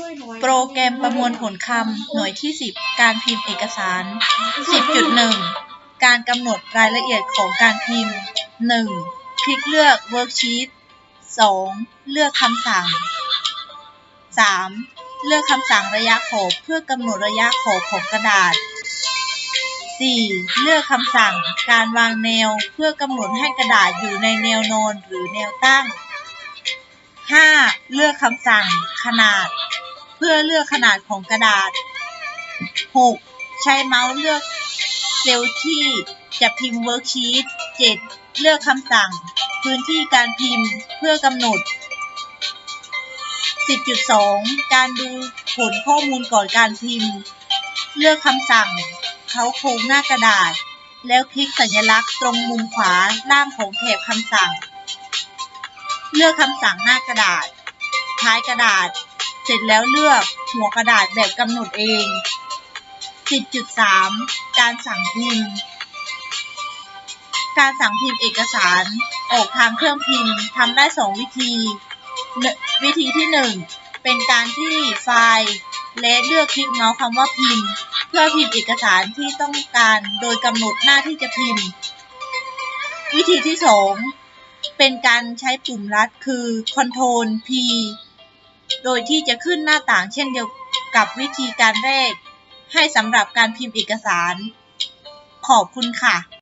่วยโปรแกรมประมวลผลคำ หน่วยที่ 10 การพิมพ์เอกสาร 10.1 การกำหนดรายละเอียดของการพิมพ์ 1. คลิกเลือก Worksheet 2. เลือกคำสั่ง 3. เลือกคำสั่งระยะขอบเพื่อกำหนดระยะขอบของกระดาษ 4. เลือกคำสั่งการวางแนวเพื่อกำหนดให้กระดาษอยู่ในแนวนอนหรือแนวตั้ง 5. เลือกคำสั่งขนาด เพื่อเลือกขนาดของกระดาษ 6. ใช้เมาส์เลือกเซลล์ที่จะพิมพ์เวิร์กชีต 7. เลือกคำสั่ง พื้นที่การพิมพ์เพื่อกำหนด 10.2 การดูผลข้อมูลก่อนการพิมพ์ เลือกคำสั่ง เขาโครงหน้ากระดาษ แล้วคลิกสัญลักษณ์ตรงมุมขวาล่างของแถบคำสั่ง เลือกคำสั่งหน้ากระดาษ ท้ายกระดาษ เสร็จแล้วเลือกหัวกระดาษแบบกำหนดเอง 10.3 การสั่งพิมพ์ การสั่งพิมพ์เอกสารออกทางเครื่องพิมพ์ทำได้ 2 วิธี วิธีที่ 1 เป็นการที่ไฟล์และเลือกคลิกเมาส์คำว่าพิมพ์ เพื่อพิมพ์เอกสารที่ต้องการโดยกำหนดหน้าที่จะพิมพ์ วิธีที่ 2 เป็นการใช้ปุ่มลัดคือ Ctrl P โดยที่จะขึ้นหน้าต่างเช่นเดียวกับวิธีการแรกให้สำหรับการพิมพ์เอกสาร ขอบคุณค่ะ